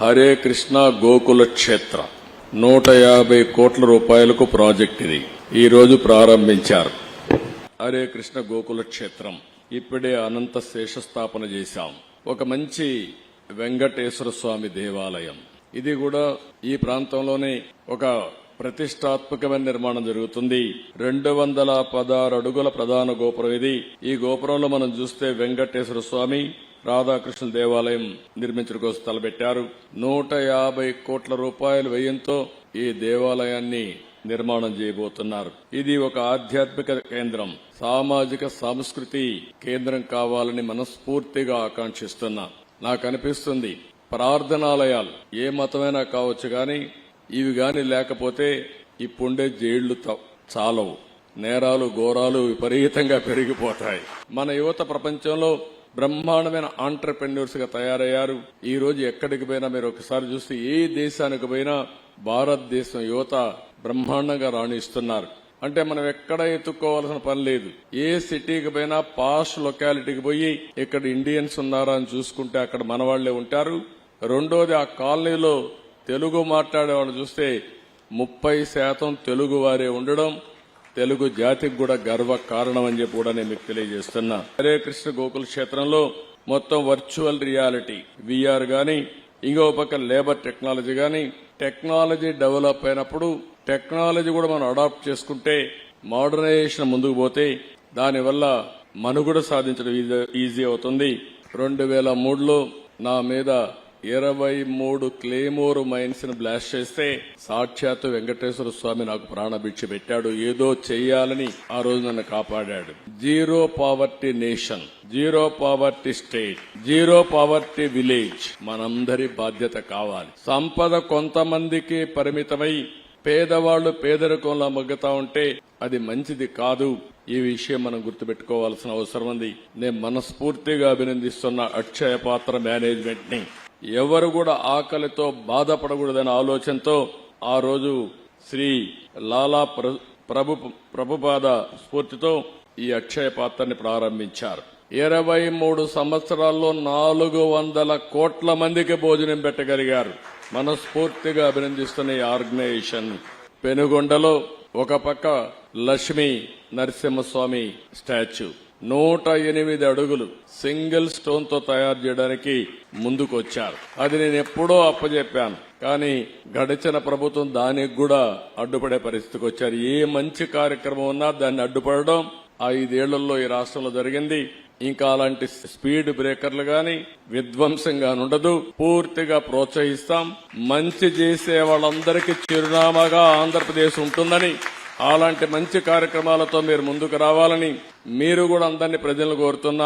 హరే కృష్ణ గోకుల క్షేత్ర. నూట యాభై కోట్ల రూపాయలకు ప్రాజెక్ట్ ఇది. ఈ రోజు ప్రారంభించారు. హరే కృష్ణ గోకుల క్షేత్రం. ఇప్పుడే అనంత శేషస్థాపన చేశాం. ఒక మంచి వెంకటేశ్వర స్వామి దేవాలయం. ఇది కూడా ఈ ప్రాంతంలోనే ఒక ప్రతిష్టాత్మకమైన నిర్మాణం జరుగుతుంది. రెండు వందల పదహారు అడుగుల ప్రధాన గోపురం ఇది. ఈ గోపురంలో మనం చూస్తే వెంకటేశ్వర స్వామి రాధాకృష్ణ దేవాలయం నిర్మించడం కోసం తలపెట్టారు నూట యాభై కోట్ల రూపాయల వ్యయంతో ఈ దేవాలయాన్ని నిర్మాణం చేయబోతున్నారు. ఇది ఒక ఆధ్యాత్మిక కేంద్రం. సామాజిక సంస్కృతి కేంద్రం కావాలని మనస్ఫూర్తిగా ఆకాంక్షిస్తున్నా. నాకు అనిపిస్తుంది ప్రార్థనాలయాలు ఏ మతమైనా కావచ్చు గాని ఇవి గాని లేకపోతే ఇప్పుండే జైళ్ళు త- చాలవు. నేరాలు ఘోరాలు విపరీతంగా పెరిగిపోతాయి. మన యువత ప్రపంచంలో బ్రహ్మాండమైన ఆంటర్ప్రెన్యూర్స్గా తయారయ్యారు. ఈ రోజు ఎక్కడికి పోయినా మీరు ఒకసారి చూస్తే ఏ దేశానికి పోయినా భారతదేశం యువత బ్రహ్మాండంగా రాణిస్తున్నారు. అంటే మనం ఎక్కడ ఎత్తుక్కోవాల్సిన పని లేదు. ఏ సిటీకి పోయినా పాష్ లొకాలిటీకి పోయి ఇక్కడ ఇండియన్స్ ఉన్నారా అని చూసుకుంటే అక్కడ మనవాళ్ళే ఉంటారు. రెండోది ఆ కాలనీలో తెలుగు మాట్లాడేవాళ్ళు చూస్తే ముప్పై శాతం తెలుగు వారే ఉండడం. తెలుగు జాతికి కూడా గర్వ కారణం అని చెప్పి కూడా నేను మీకు తెలియజేస్తున్నా. హరే కృష్ణ గోకుల క్షేత్రంలో మొత్తం వర్చువల్ రియాలిటీ విఆర్ గాని ఇంకో పక్క లేబర్ టెక్నాలజీ గాని టెక్నాలజీ డెవలప్ అయినప్పుడు టెక్నాలజీ కూడా మనం అడాప్ట్ చేసుకుంటే మోడర్నైజేషన్ ముందుకు పోతే దానివల్ల మనుగడ సాధించడం ఈజీ- ఈజీ అవుతుంది. రెండు వేల మూడులో నా మీద ఇరవై మూడు క్లేమోర్ మైన్స్ని బ్లాస్ట్ చేస్తే సాక్షాత్తు వెంకటేశ్వర స్వామి నాకు ప్రాణభిక్ష పెట్టాడు. ఏదో చెయ్యాలని ఆ రోజు నన్ను కాపాడాడు. Zero poverty nation zero poverty state zero poverty village. మనందరి బాధ్యత కావాలి. సంపద కొంతమందికి పరిమితమై పేదవాళ్ళు పేదరికంలో మగ్గుతా ఉంటే అది మంచిది కాదు. ఈ విషయం మనం గుర్తుపెట్టుకోవాల్సిన అవసరం ఉంది. నేను మనస్ఫూర్తిగా అభినందిస్తున్న అక్షయ పాత్ర మేనేజ్మెంట్ని ఎవరు కూడా ఆకలితో బాధపడకూడదనే ఆలోచనతో ఆ రోజు శ్రీ లాలా ప్ర- ప్రభు ప్రభుపాద స్ఫూర్తితో ఈ అక్షయ పాత్రని ప్రారంభించారు. ఇరవై మూడు సంవత్సరాల్లో నాలుగు వందల కోట్ల మందికి భోజనం పెట్టగలిగారు. మనస్ఫూర్తిగా అభినందిస్తున్న ఈ ఆర్గనైజేషన్ పెనుగొండలో ఒక పక్క లక్ష్మీ నరసింహస్వామి స్టాచ్యూ. నూట ఎనిమిది అడుగులు సింగిల్ స్టోన్తో తయారు చేయడానికి ముందుకొచ్చారు. అది నేను ఎప్పుడో అప్పచెప్పాను కానీ గడిచిన ప్రభుత్వం దానికి కూడా అడ్డుపడే పరిస్థితికి వచ్చారు. ఏ మంచి కార్యక్రమం ఉన్నా దాన్ని అడ్డుపడడం ఐదేళ్ళలో ఈ రాష్ట్రంలో జరిగింది. ఇంకా అలాంటి స్పీడ్ బ్రేకర్లు గాని విధ్వంసంగా ఉండదు. పూర్తిగా ప్రోత్సహిస్తాం. మంచి చేసే వాళ్ళందరికీ చిరునామాగా ఆంధ్రప్రదేశ్ ఉంటుందని అలాంటి మంచి కార్యక్రమాలతో మీరు ముందుకు రావాలని మీరు కూడా అందరినీ ప్రజలను కోరుతున్నారు